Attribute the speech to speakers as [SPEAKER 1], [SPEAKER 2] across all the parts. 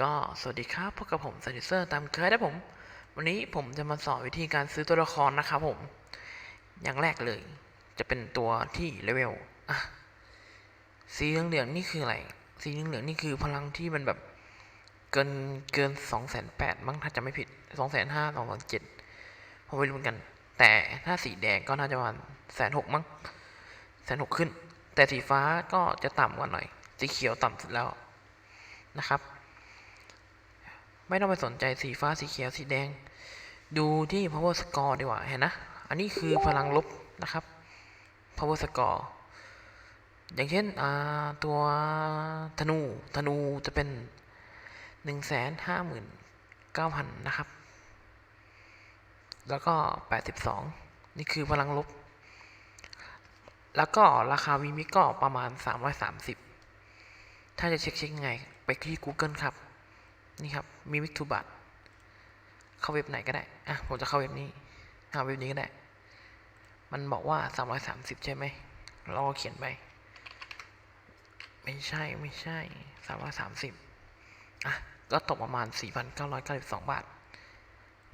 [SPEAKER 1] ก็สวัสดีครับพบกับผมซันดิเซอร์ตามเคยนะผม วันนี้ผมจะมาสอนวิธีการซื้อตัวละครนะครับผม อย่างแรกเลย จะเป็นตัวที่เลเวลอะสีเหลืองนี่คืออะไร สีเหลืองๆนี่คือพลังที่มันแบบเกินเกินสองแสนแปดมั้งถ้าจะไม่ผิดสองแสนห้าสองแสนเจ็ดผมไม่รู้เหมือนกัน แต่ถ้าสีแดงก็น่าจะประมาณแสนหกมั้งแสนหกขึ้น แต่สีฟ้าก็จะต่ำกว่าหน่อย สีเขียวต่ำสุดแล้วนะครับ ไม่ต้องไปสนใจสีฟ้าสีเขียวสีแดง ดูที่ power score ดีกว่าเห็นนะ อันนี้คือพลังลบนะครับ power score อย่างเช่นตัวธนูธนูจะเป็นหนึ่งแสนห้าหมื่นเก้าพันนะครับ แล้วก็แปดสิบสองนี่คือพลังลบ แล้วก็ราคาวีมิก็ประมาณสามร้อยสามสิบถ้าจะเช็คเช็คยังไง ไปที่ Google ครับ นี่ครับมีวิทูบัตเข้าเว็บไหนก็ได้อะผมจะเข้าเว็บนี้หาเว็บนี้ก็ได้ มันบอกว่า 330 ใช่ไหมเราก็เขียนไป ไม่ใช่ไม่ใช่ 330 อะ ก็ตกประมาณ 4,992 บาท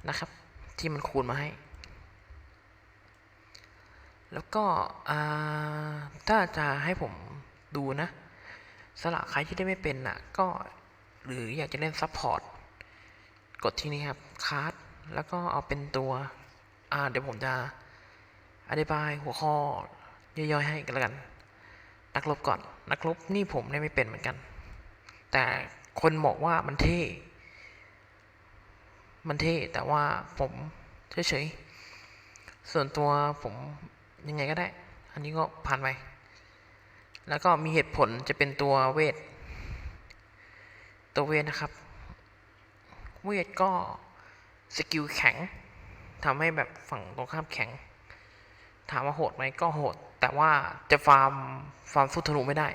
[SPEAKER 1] นะครับ ที่มันคูณมาให้ แล้วก็ถ้าจะให้ผมดูนะสำหรับใครที่ได้ไม่เป็นน่ะ ก็ หรืออยากจะเล่นซับพอร์ตกดที่นี่ครับคาร์ดแล้วก็เอาเป็นตัวอ่าเดี๋ยวผมจะอธิบายหัวข้อย่อยๆให้กันแล้วกัน นักรบก่อน นักรบนี่ผมไม่เป็นเหมือนกัน แต่คนบอกว่ามันเท่ มันเท่แต่ว่าผมเฉยๆ ส่วนตัวผมยังไงก็ได้ อันนี้ก็ผ่านไป แล้วก็มีเหตุผลจะเป็นตัวเวท ตัวเวทนะครับเวทก็สกิลแข็งทำให้แบบฝั่งตรงข้ามแข็ง ถามว่าโหดไหมก็โหด แต่ว่าจะฟาร์มฟาร์มสู้ธนูไม่ได้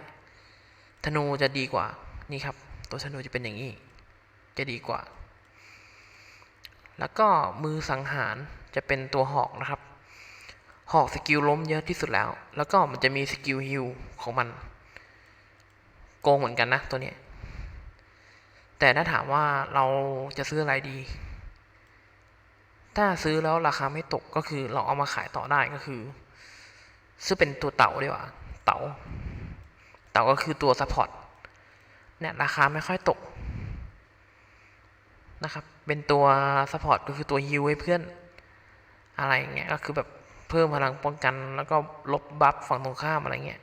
[SPEAKER 1] ธนูจะดีกว่านี่ครับ ตัวธนูจะเป็นอย่างนี้ จะดีกว่า แล้วก็มือสังหารจะเป็นตัวหอกนะครับ หอกสกิลล้มเยอะที่สุดแล้ว แล้วก็มันจะมีสกิลฮิลของมัน โกงเหมือนกันนะตัวเนี้ย แต่ถ้าถามว่าเราจะซื้ออะไรดี ถ้าซื้อแล้วราคาไม่ตกก็คือเราเอามาขายต่อได้ก็คือ ซื้อเป็นตัวเต่าดีกว่าเต่าเต่าก็คือตัวซัพพอร์ตเนี่ยราคาไม่ค่อยตกนะครับเป็นตัวซัพพอร์ตก็คือตัวฮิวให้เพื่อนอะไรอย่างเงี้ยก็คือแบบเพิ่มพลังป้องกันแล้วก็ลบบัฟฝั่งตรงข้ามอะไรเงี้ย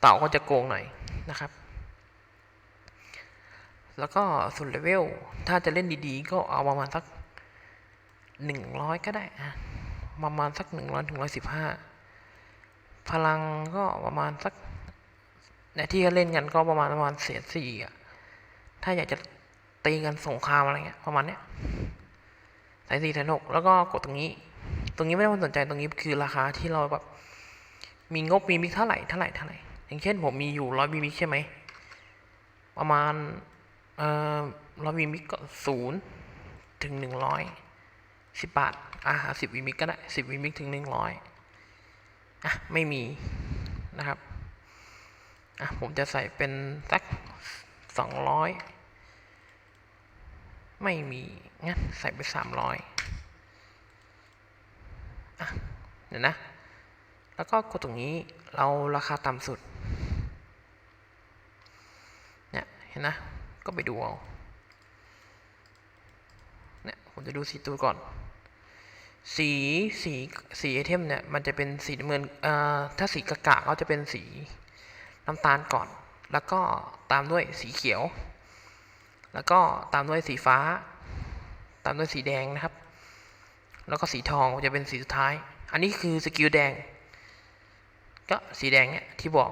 [SPEAKER 1] เต่าก็จะโกงหน่อยนะครับ แล้วก็ส่วนเลเวล ถ้าจะเล่นดีๆ ก็เอาประมาณสักหนึ่งร้อยก็ได้ประมาณสักหนึ่งร้อยถึงร้อยสิบห้าพลังก็ประมาณสักในที่เขาเล่นกันก็ประมาณประมาณเศษสี่อะถ้าอยากจะตีกันสงครามอะไรเงี้ยประมาณเนี้ยสายสี่แสนหกแล้วก็กดตรงนี้ ตรงนี้ไม่ต้องสนใจตรงนี้คือราคาที่เราแบบมีงบมีมิกเท่าไหร่เท่าไหร่เท่าไหร่อย่างเช่นผมมีอยู่ร้อยมีมิกใช่ไหมประมาณ เออเรามีมิกก็ศูนย์ถึงหนึ่งร้อยสิบบาท อะสิบวิมิกก็ได้สิบวิมิกถึงหนึ่งร้อยอะ ไม่มีนะครับ อะ ผมจะใส่เป็นสักสองร้อยไม่มีงั้นใส่ไปสามร้อยอะ เดี๋ยวนะ แล้วก็กดตรงนี้เราราคาต่ำสุด เนี่ย เห็นนะ ก็ไปดูเอาเนี่ยผมจะดูสีตัวก่อน สีสีสีไอเทมเนี่ยมันจะเป็นสีน้ำเงินเอ่อถ้าสีกะกะก็จะเป็นสีน้ำตาลก่อน แล้วก็ตามด้วยสีเขียว แล้วก็ตามด้วยสีฟ้า ตามด้วยสีแดงนะครับ แล้วก็สีทองจะเป็นสีสุดท้าย อันนี้คือสกิลแดง ก็สีแดงเนี่ยที่บอก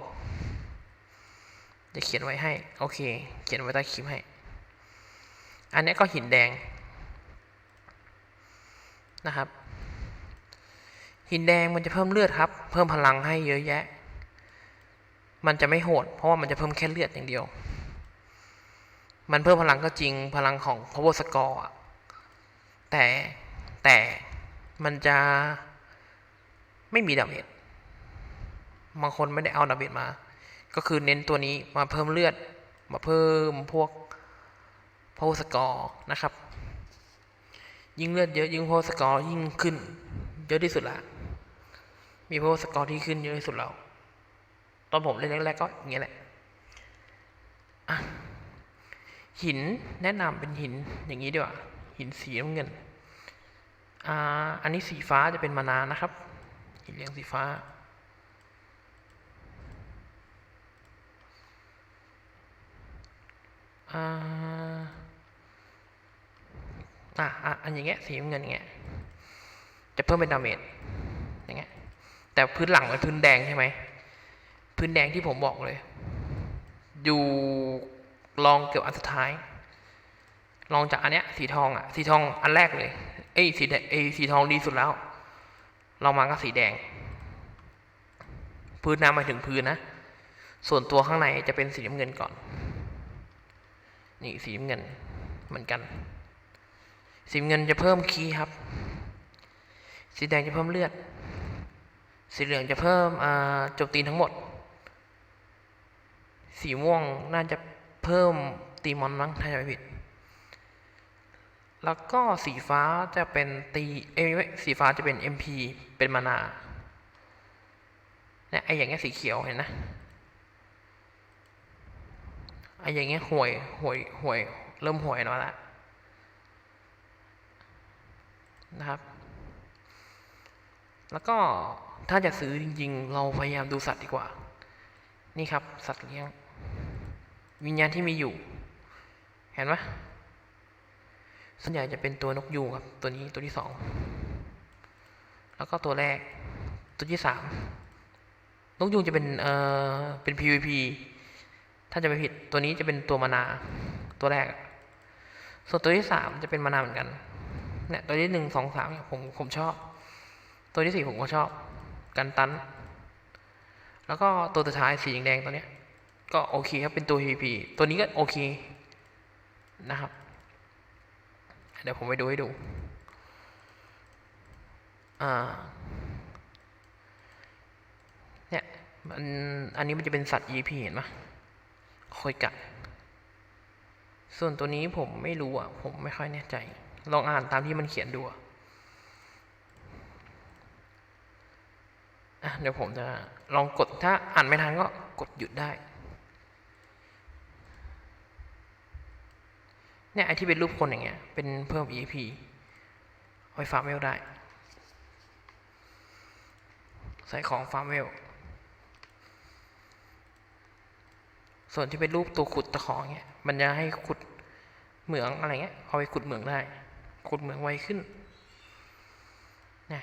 [SPEAKER 1] จะเขียนไว้ให้ โอเค เขียนไว้ใต้คลิปให้ อันนี้ก็หินแดงนะครับ หินแดงมันจะเพิ่มเลือดครับ เพิ่มพลังให้เยอะแยะ มันจะไม่โหด เพราะว่ามันจะเพิ่มแค่เลือดอย่างเดียว มันเพิ่มพลังก็จริง พลังของ power score อะแต่แต่มันจะไม่มีดาเมจบางคนไม่ได้เอาดาเมจมา ก็คือเน้นตัวนี้มาเพิ่มเลือด มาเพิ่มพวกโพสกอร์นะครับ ยิ่งเลือดเยอะยิ่งโพสกอร์ยิ่งขึ้น เยอะที่สุดละมีโพสกอร์ที่ขึ้นเยอะที่สุดแล้วตอนผมเล่นแรกๆก็อย่างเงี้ยแหละอะหินแนะนำเป็นหินอย่างนี้ดีกว่า หินสีน้ำเงินอ่าอันนี้สีฟ้าจะเป็นมานานะครับ หินเหลืองสีฟ้า อ่าอะอะอันอย่างเงี้ยสีเงินอย่างเงี้ยจะเพิ่มเป็นดาเมจอย่างเงี้ยแต่พื้นหลังเป็นพื้นแดงใช่ไหมพื้นแดงที่ผมบอกเลย อยู่ลองเกือบอันสุดท้าย ลองจากอันเนี้ยสีทองอะสีทองอันแรกเลยเอ้ยสีแดงเอ้ยสีทองดีสุดแล้วลองมาก็สีแดง พื้นน้ำหมายถึงพื้นนะ ส่วนตัวข้างในจะเป็นสีน้ำเงินก่อน นี่สีเงินเหมือนกัน สีเงินจะเพิ่มคีครับ สีแดงจะเพิ่มเลือด สีเหลืองจะเพิ่มโจมตีทั้งหมด สีม่วงน่าจะเพิ่มตีมอนมั้งถ้าจะไม่ผิด แล้วก็สีฟ้าจะเป็นตีเอ้ยสีฟ้าจะเป็น MP เป็นมานาเนี่ยไออย่างเงี้ยสีเขียวเห็นนะ ไอ้อย่างเงี้ยห่วยห่วยห่วย เริ่มห่วยแล้วละนะครับ แล้วก็ถ้าจะซื้อจริง ๆ เราพยายามดูสัตว์ดีกว่า นี่ครับ สัตว์เลี้ยง วิญญาณที่มีอยู่ เห็นไหมส่วนใหญ่จะเป็นตัวนกยูงครับ ตัวนี้ตัวที่สอง แล้วก็ตัวแรก ตัวที่สามนกยูงจะเป็นเอ่อเป็น PVP ถ้าจะไม่ผิดตัวนี้จะเป็นตัวมานาตัวแรก ส่วนตัวที่สามจะเป็นมานาเหมือนกันเนี่ยตัวที่หนึ่งสองสามเนี่ยผมผมชอบ ตัวที่สี่ผมก็ชอบ กันตัน แล้วก็ตัวสุดท้ายสีแดงตัวเนี้ย ก็โอเคครับเป็นตัว PVP ตัวนี้ก็โอเคนะครับ เดี๋ยวผมไปดูให้ดู อ่า เนี่ยมันอันนี้มันจะเป็นสัตว์ EP เห็นไหม คอยกัดส่วนตัวนี้ผมไม่รู้อะ ผมไม่ค่อยแน่ใจ ลองอ่านตามที่มันเขียนดูอะเดี๋ยวผมจะลองกดถ้าอ่านไม่ทันก็กดหยุดได้ เนี่ยไอที่เป็นรูปคนอย่างเงี้ย เป็นเพิ่ม EP เอาไปฟาร์มเวลได้ ใส่ของฟาร์มเวล ส่วนที่เป็นรูปตัวขุดตะขอเงี้ย มันจะให้ขุดเหมืองอะไรเงี้ย เอาไปขุดเหมืองได้ ขุดเหมืองไวขึ้นนี่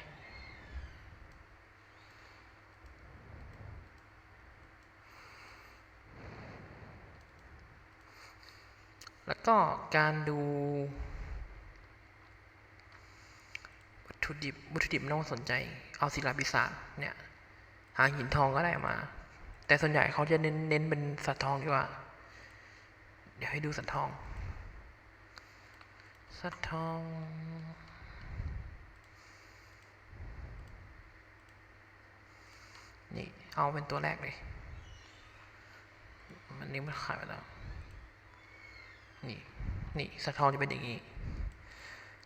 [SPEAKER 1] แล้วก็การดูวัตถุดิบวัตถุดิบไม่ต้องสนใจ เอาศิลาปีศาจเนี่ย หาหินทองก็ได้มา แต่ส่วนใหญ่เขาจะเน้นเน้นเป็นสัตว์ทองดีกว่า เดี๋ยวให้ดูสัตว์ทอง สัตว์ทองนี่เอาเป็นตัวแรกเลยมันนี้มันขายไปแล้ว นี่ นี่สัตว์ทองจะเป็นอย่างนี้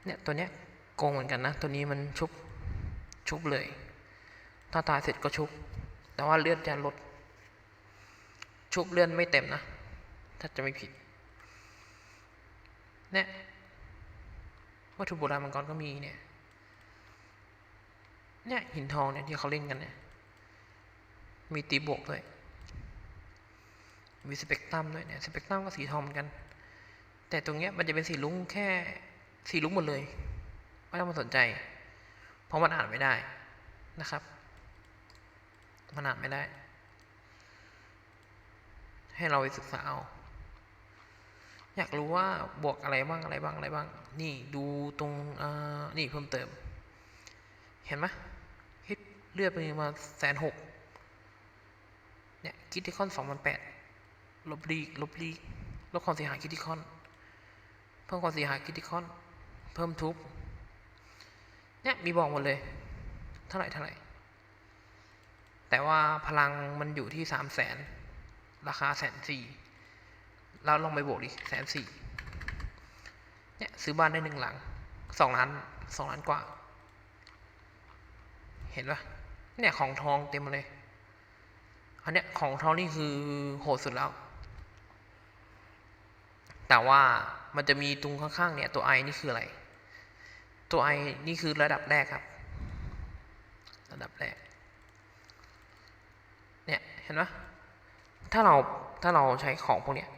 [SPEAKER 1] เนี่ยตัวเนี้ยโกงเหมือนกันนะ ตัวนี้มันชุบ ชุบเลย ถ้าตายเสร็จก็ชุบ แต่ว่าเลือดจะลด ชุบเลื่อดไม่เต็มนะ ถ้าจะไม่ผิดเนี่ยวัตถุโบราณมังกรก็มีเนี่ยเนี่ยหินทองเนี่ยที่เขาเล่นกันเนี่ยมีตีบวกด้วยมีสเปกตรัมด้วยเนี่ยสเปกตรัมก็สีทองเหมือนกัน แต่ตรงเนี้ยมันจะเป็นสีลุ้งแค่สีลุ้งหมดเลยไม่ต้องมาสนใจ เพราะมันอ่านไม่ได้นะครับ มันอ่านไม่ได้ ให้เราไปศึกษาเอาอยากรู้ว่าบวกอะไรบ้างอะไรบ้างอะไรบ้าง นี่ดูตรงนี่เพิ่มเติม เห็นไหมฮิตเลือดไปมาแสนหกเนี่ยคิดที่คอนสองพันแปดลบลีลบลีลบความเสียหายคิดที่คอน เพิ่มความเสียหายคิดที่คอน เพิ่มทุบเนี่ยมีบอกหมดเลย เท่าไหร่เท่าไหร่ แต่ว่าพลังมันอยู่ที่สามแสน ราคาแสนสี่แล้วลองไปบวกดิแสนสี่เนี่ยซื้อบ้านได้หนึ่งหลังสองล้านสองล้านกว่า เห็นปะเนี่ยของทองเต็มเลย อันเนี้ยของทองนี่คือโหดสุดแล้ว แต่ว่ามันจะมีตรงข้างๆเนี่ยตัวไอนี่คืออะไร ตัวไอนี่คือระดับแรกครับ ระดับแรก เนี่ย เห็นไหม ถ้าเราถ้าเราใช้ของพวกเนี้ย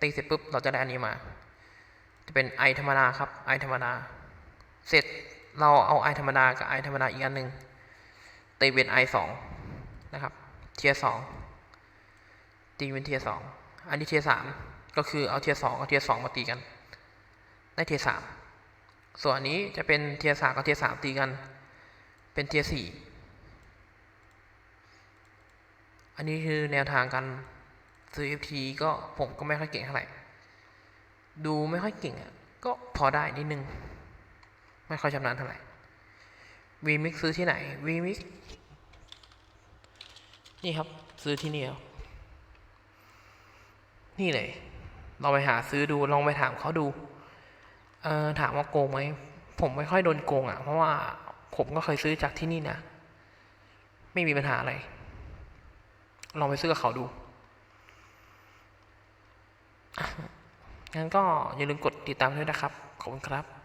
[SPEAKER 1] ตีเสร็จปุ๊บเราจะได้อันนี้มา จะเป็นไอธรรมดาครับไอธรรมดา เสร็จเราเอาไอธรรมดากับไอธรรมดาอีกอันหนึ่งตีเป็นไอสองนะครับเทียสองตีเป็นเทียสองอันนี้เทียสามก็คือเอาเทียสองกับเทียสองมาตีกัน ได้เทียสามส่วนอันนี้จะเป็นเทียสามกับเทียสามตีกัน เป็นเทียสี่ อันนี้คือแนวทางการซื้อ FT ก็ผมก็ไม่ค่อยเก่งเท่าไหร่ ดูไม่ค่อยเก่งอะ ก็พอได้นิดนึง ไม่ค่อยชำนาญเท่าไหร่ VMix ซื้อที่ไหน VMix นี่ครับ ซื้อที่นี่ครับนี่เลยลองไปหาซื้อดู ลองไปถามเขาดู เอ่อถามว่าโกงไหม ผมไม่ค่อยโดนโกงอะ เพราะว่าผมก็เคยซื้อจากที่นี่นะ ไม่มีปัญหาอะไร ลองไปซื้อกับเขาดู งั้นก็อย่าลืมกดติดตามด้วยนะครับ ขอบคุณครับ